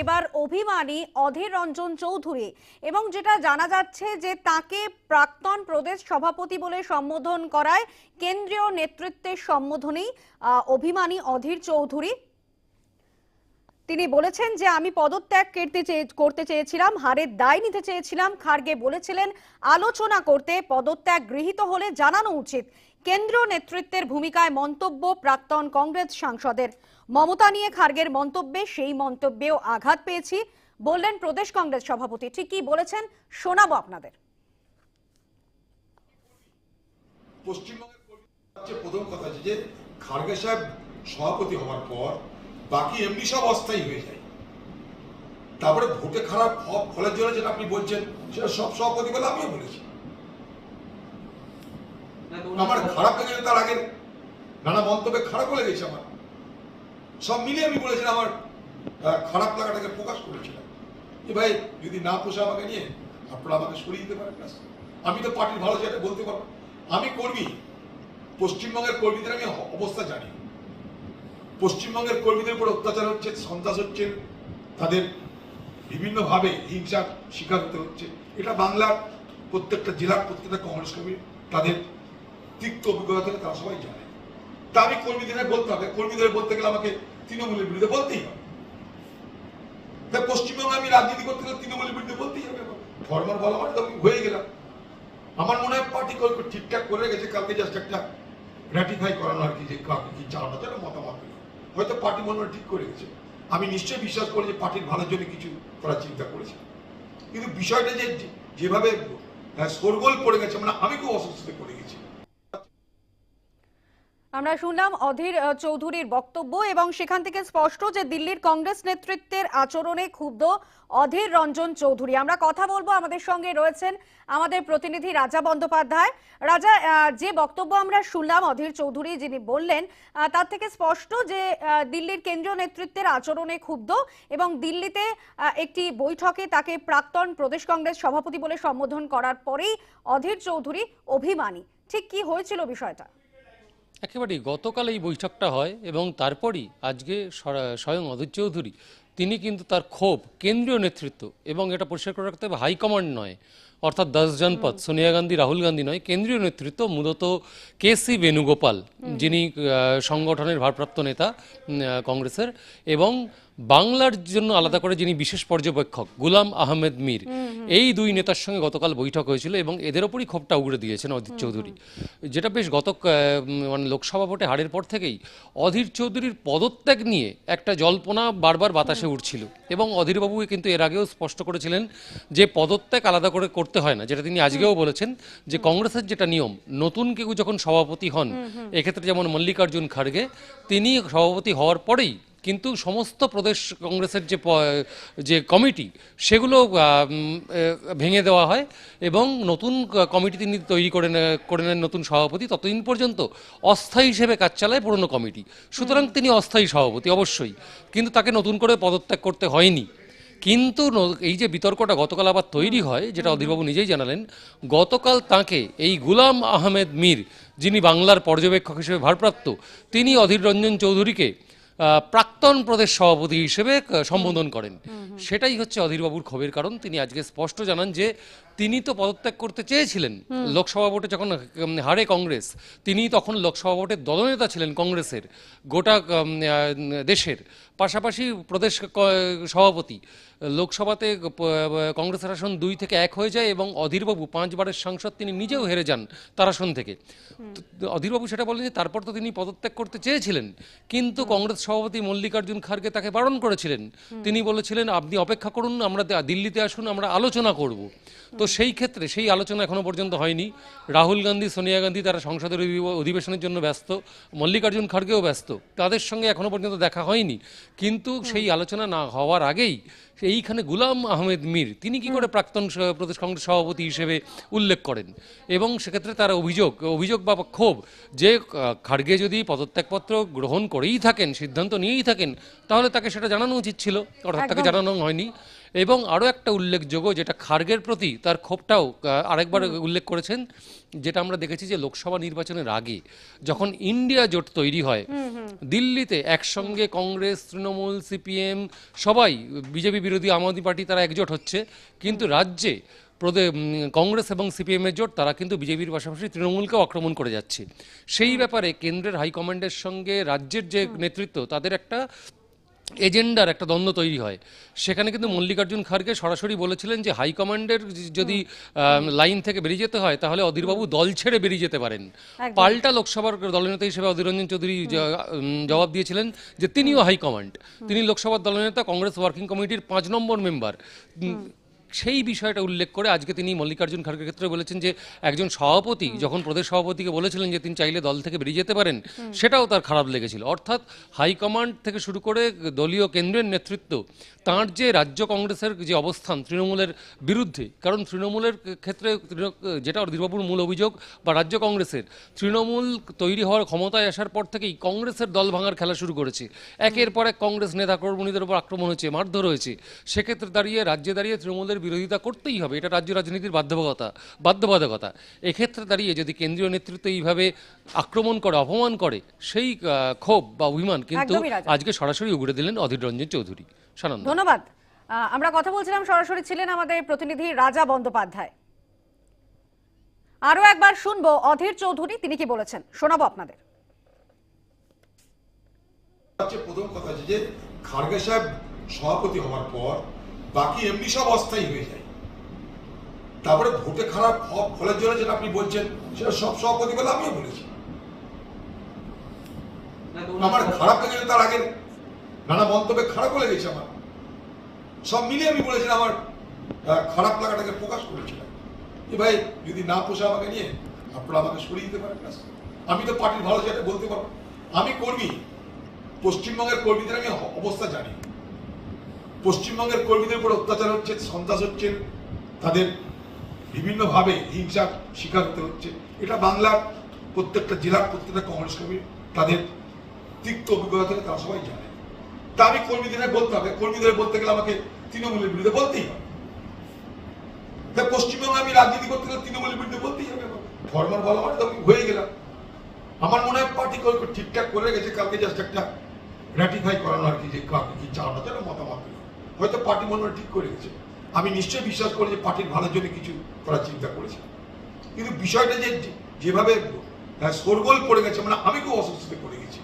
এবার অভিমানী অধীর রঞ্জন চৌধুরী এবং যেটা জানা যাচ্ছে যে তাকে প্রাক্তন প্রদেশ সভাপতি বলে সম্বোধন করায় কেন্দ্রীয় নেতৃত্বের সম্বোধনেই অভিমানী অধীর চৌধুরী। তিনি বলেছেন যে, আমি পদত্যাগ করতে করতে চেয়েছিলাম হারের দায় নিতে চেয়েছিলাম। খার্গে বলেছিলেন, আলোচনা করতে পদত্যাগ গৃহীত হলে জানানো উচিত। কেন্দ্রীয় নেতৃত্বের ভূমিকায় মন্তব্য প্রাক্তন কংগ্রেস সাংসদের। মমতা নিয়ে খার্গের মন্তব্যে সেই মন্তব্যেও আঘাত পেয়েছি, বললেন প্রদেশ কংগ্রেস সভাপতি। ঠিকই বলেছেন শোনাবো আপনাদের। পশ্চিমবঙ্গের প্রথম কথা যে খার্গে সাহেব সভাপতি হওয়ার পর বাকি এমনি সব অস্থায়ী হয়ে যায়। তারপরে ভোটে খারাপ ফলের জন্য যেটা আপনি বলছেন, সেটা সব সভাপতি বলে আমিও বলেছি। আমার খারাপ লেগেছে তার আগে নানা মন্তব্যে খারাপ লেগেছে আমার। সব মিলিয়ে আমি বলেছিলাম আমার খারাপ লাগাটাকে প্রকাশ করেছিলাম। যে ভাই, যদি না পোষা আমাকে নিয়ে, আপনারা আমাকে সরিয়ে দিতে পারেন ব্যাস। আমি তো পার্টির ভালো সেটা বলতে পারব আমি কর্মী। পশ্চিমবঙ্গের কর্মীদের আমি অবস্থা জানি। পশ্চিমবঙ্গের কর্মীদের উপর অত্যাচার হচ্ছে, সন্ত্রাস হচ্ছে, তাদের বিভিন্নভাবে হিংসার শিকার হতে হচ্ছে। এটা বাংলার প্রত্যেকটা জেলার প্রত্যেকটা কংগ্রেস কর্মী, তাদের তিক্ত অভিজ্ঞতা থেকে তারা সবাই জানে। তা আমি কর্মীদের বলতে হবে। কর্মীদের বলতে গেলে আমাকে তৃণমূলের বিরুদ্ধে বলতেই হবে। তা পশ্চিমবঙ্গে আমি রাজনীতি করতে গেলে তৃণমূলের বিরুদ্ধে বলতেই হবে। ফরমার বলা মানে আমি হয়ে গেলাম। আমার মনে হয় পার্টি কল ঠিকঠাক করে গেছে কালকে জাস্ট একটা র্যাটিফাই করানো আর কি যে কাকে কি চালানো যায় মতামত। হয়তো পার্টি মনে হয় ঠিক করে গেছে আমি নিশ্চয়ই বিশ্বাস করি যে পার্টির ভালোর জন্য কিছু তারা চিন্তা করেছে। কিন্তু বিষয়টা যে যেভাবে আহ, শোরগোল পড়ে গেছে মানে আমি খুব অস্বস্তিতে পড়ে গেছি। আমরা শুনলাম অধীর চৌধুরীর বক্তব্য এবং সেখান থেকে স্পষ্ট যে দিল্লির কংগ্রেস নেতৃত্বের আচরণে ক্ষুব্ধ অধীর রঞ্জন চৌধুরী। আমরা কথা বলব আমাদের সঙ্গে রয়েছেন আমাদের প্রতিনিধি রাজা বন্দ্যোপাধ্যায়। রাজা যে বক্তব্য আমরা শুনলাম অধীর চৌধুরী যিনি বললেন তার থেকে স্পষ্ট যে দিল্লির কেন্দ্রীয় নেতৃত্বের আচরণে ক্ষুব্ধ এবং দিল্লিতে একটি বৈঠকে তাকে প্রাক্তন প্রদেশ কংগ্রেস সভাপতি বলে সম্বোধন করার পরেই অধীর চৌধুরী অভিমানী। ঠিক কি হয়েছিল বিষয়টা? একেবারেই গতকাল এই বৈঠকটা হয় এবং তারপরই আজকে স্বয়ং অধীর চৌধুরী, তিনি কিন্তু তার ক্ষোভ, কেন্দ্রীয় নেতৃত্ব এবং এটা পরিষ্কার করে রাখতে হবে হাইকমান্ড নয়। অর্থাৎ দশ জনপদ সোনিয়া গান্ধী রাহুল গান্ধী নয় কেন্দ্রীয় নেতৃত্ব মূলত কে সি বেণুগোপাল যিনি সংগঠনের ভারপ্রাপ্ত নেতা কংগ্রেসের এবং বাংলার জন্য আলাদা করে যিনি বিশেষ পর্যবেক্ষক গুলাম আহমেদ মীর। এই দুই নেতার সঙ্গে গতকাল বৈঠক হয়েছিল এবং এদের ওপরই ক্ষোভটা উগড়ে দিয়েছেন অধীর চৌধুরী। যেটা বেশ গত মানে লোকসভা ভোটে হারের পর থেকেই অধীর চৌধুরীর পদত্যাগ নিয়ে একটা জল্পনা বারবার বাতাসে উঠছিল। এবং অধীরবাবু কিন্তু এর আগেও স্পষ্ট করেছিলেন যে পদত্যাগ আলাদা করে করতে হয় না যেটা তিনি আজকেও বলেছেন যে কংগ্রেসের যেটা নিয়ম নতুন কেউ যখন সভাপতি হন এক্ষেত্রে যেমন মল্লিকার্জুন খাড়গে তিনি সভাপতি হওয়ার পরেই কিন্তু সমস্ত প্রদেশ কংগ্রেসের যে যে কমিটি সেগুলো ভেঙে দেওয়া হয় এবং নতুন কমিটি তিনি তৈরি করে করে নেন নতুন সভাপতি ততদিন পর্যন্ত অস্থায়ী হিসেবে কাজ চালায় পুরনো কমিটি। সুতরাং তিনি অস্থায়ী সভাপতি অবশ্যই। কিন্তু তাকে নতুন করে পদত্যাগ করতে হয়নি। কিন্তু এই যে বিতর্কটা গতকাল আবার তৈরি হয় যেটা অধীরবাবু নিজেই জানালেন গতকাল তাকে এই গুলাম আহমেদ মীর যিনি বাংলার পর্যবেক্ষক হিসেবে ভারপ্রাপ্ত তিনি অধীর রঞ্জন চৌধুরীকে প্রাক্তন প্রদেশ সভাপতি হিসেবে সম্বোধন করেন। সেটাই হচ্ছে অধীরবাবুর ক্ষোভের কারণ। তিনি আজকে স্পষ্ট জানান যে তিনি তো পদত্যাগ করতে চেয়েছিলেন। লোকসভা ভোটে যখন হারে কংগ্রেস তিনি তখন লোকসভা ভোটের দলনেতা ছিলেন কংগ্রেসের গোটা দেশের। পাশাপাশি প্রদেশ সভাপতি লোকসভাতে কংগ্রেসের আসন দুই থেকে এক হয়ে যায় এবং অধীরবাবু পাঁচবারের সাংসদ তিনি নিজেও হেরে যান তার আসন থেকে। অধীরবাবু সেটা বলেন যে তারপর তো তিনি পদত্যাগ করতে চেয়েছিলেন কিন্তু কংগ্রেস সভাপতি মল্লিকার্জুন খাড়গে তাকে বারণ করেছিলেন। তিনি বলেছিলেন আপনি অপেক্ষা করুন আমরা দিল্লিতে আসুন আমরা আলোচনা করব। তো সেই ক্ষেত্রে সেই আলোচনা এখনও পর্যন্ত হয়নি। রাহুল গান্ধী সোনিয়া গান্ধী তারা সংসদের অধিবেশনের জন্য ব্যস্ত। মল্লিকার্জুন খাড়গেও ব্যস্ত। তাদের সঙ্গে এখনও পর্যন্ত দেখা হয়নি। কিন্তু সেই আলোচনা না হওয়ার আগেই এইখানে গুলাম আহমেদ মীর তিনি কি করে প্রাক্তন প্রদেশ কংগ্রেস সভাপতি হিসেবে উল্লেখ করেন? এবং সেক্ষেত্রে তার অভিযোগ অভিযোগ বা ক্ষোভ যে খাড়গে যদি পদত্যাগপত্র গ্রহণ করেই থাকেন সিদ্ধান্ত নিয়েই থাকেন তাহলে তাকে সেটা জানানো উচিত ছিল। অর্থাৎ তাকে জানানো হয়নি। এবং আরও একটা উল্লেখযোগ্য যেটা খার্গের প্রতি তার ক্ষোভটাও আরেকবার উল্লেখ করেছেন যেটা আমরা দেখেছি যে লোকসভা নির্বাচনের আগে যখন ইন্ডিয়া জোট তৈরি হয় দিল্লিতে একসঙ্গে কংগ্রেস তৃণমূল সিপিএম সবাই বিজেপি বিরোধী আম আদমি পার্টি তারা একজোট হচ্ছে কিন্তু রাজ্যে প্রদে কংগ্রেস এবং সিপিএমের জোট তারা কিন্তু বিজেপির পাশাপাশি তৃণমূলকেও আক্রমণ করে যাচ্ছে। সেই ব্যাপারে কেন্দ্রের হাইকমান্ডের সঙ্গে রাজ্যের যে নেতৃত্ব তাদের একটা এজেন্ডার একটা দ্বন্দ্ব তৈরি হয়। সেখানে কিন্তু মল্লিকার্জুন খাড়গে সরাসরি বলেছিলেন যে হাইকমান্ডের যদি লাইন থেকে বেরিয়ে যেতে হয় তাহলে অধীরবাবু দল ছেড়ে বেরিয়ে যেতে পারেন। পাল্টা লোকসভার দলনেতা হিসেবে অধীর রঞ্জন চৌধুরী জবাব দিয়েছিলেন যে তিনিও হাইকমান্ড তিনি লোকসভার দলনেতা কংগ্রেস ওয়ার্কিং কমিটির পাঁচ নম্বর মেম্বার। সেই বিষয়টা উল্লেখ করে আজকে তিনি মল্লিকার্জুন খাড়গের ক্ষেত্রে বলেছেন যে একজন সভাপতি যখন প্রদেশ সভাপতিকে বলেছিলেন যে তিনি চাইলে দল থেকে বেরিয়ে যেতে পারেন সেটাও তার খারাপ লেগেছিল। অর্থাৎ হাইকমান্ড থেকে শুরু করে দলীয় কেন্দ্রের নেতৃত্ব তার যে রাজ্য কংগ্রেসের যে অবস্থান তৃণমূলের বিরুদ্ধে কারণ তৃণমূলের ক্ষেত্রে যেটা দীপবাবুর মূল অভিযোগ বা রাজ্য কংগ্রেসের তৃণমূল তৈরি হওয়ার ক্ষমতায় আসার পর থেকেই কংগ্রেসের দল ভাঙার খেলা শুরু করেছে। একের পর এক কংগ্রেস নেতা কর্মীদের উপর আক্রমণ হয়েছে মারধর হয়েছে। সেক্ষেত্রে দাঁড়িয়ে রাজ্যে দাঁড়িয়ে তৃণমূলের বিরোধিতা করতেই হবে এটা রাজ্য রাজনীতির বাধ্যবাধকতা বাধ্যবাধকতা। এক্ষেত্রে দাঁড়িয়ে যদি কেন্দ্রীয় নেতৃত্ব এইভাবে আক্রমণ করে অপমান করে সেই ক্ষোভ বা অভিমান কিন্তু আজকে সরাসরি উগড়ে দিলেন অধীর রঞ্জন চৌধুরী। ধন্যবাদ। আমরা কথা বলছিলাম সরাসরি ছিলেন আমাদের প্রতিনিধি রাজা বন্দ্যোপাধ্যায়। আরও একবার শুনব অধীর চৌধুরী তিনি কি বলেছেন? শোনাবো আপনাদের। প্রথম কথা হচ্ছে যে খার্গে সাহেব সভাপতি হওয়ার পর বাকি এমনি সব অস্থায়ী হয়ে যায়। তারপরে ভোটে খারাপ ফলের জন্য যেটা আপনি বলছেন সেটা সব সভাপতি বলে আমিও বলেছি। আমার খারাপ লেগেছে তার আগে নানা মন্তব্যে খারাপও লেগেছে আমার। সব মিলিয়ে আমি বলেছিলাম আমার খারাপ লাগাটাকে প্রকাশ করেছিলাম। যে ভাই, যদি না পোষে আমাকে নিয়ে, আপনারা আমাকে সরিয়ে দিতে পারেন। আমি তো পার্টির ভালো সেটা বলতে পারব। আমি কর্মী, পশ্চিমবঙ্গের কর্মীদের আমি অবস্থা জানি। পশ্চিমবঙ্গের কর্মীদের উপর অত্যাচার হচ্ছে, সন্ত্রাস হচ্ছে, তাদের বিভিন্নভাবে হিংসার শিকার হতে হচ্ছে। এটা বাংলার প্রত্যেকটা জেলার প্রত্যেকটা কংগ্রেস কর্মী তাদের তিক্ত অভিজ্ঞতা থেকে তারা সবাই জানে। তা আমি কর্মীদের বলতে হবে। কর্মীদের বলতে গেলে আমাকে তৃণমূলের বিরুদ্ধে বলতেই হবে। পশ্চিমবঙ্গে আমি রাজনীতি করতে গেলে তৃণমূলের বিরুদ্ধে বলতেই হবে। ফরমাল বলা মানে তো আমি হয়ে গেলাম। আমার মনে হয় পার্টি ঠিকঠাক করে গেছে কালকে জাস্ট একটা র্যাটিফাই করানো আর কি যে কাউকে কি চাওয়ানো তারা মতামত। হয়তো পার্টি মনে হয় ঠিক করে গেছে আমি নিশ্চয়ই বিশ্বাস করি যে পার্টির ভালোর জন্য কিছু করার চিন্তা করেছে। কিন্তু বিষয়টা যে যেভাবে শোরগোল পড়ে গেছে মানে আমি খুব অস্বস্তিতে পড়ে গেছি।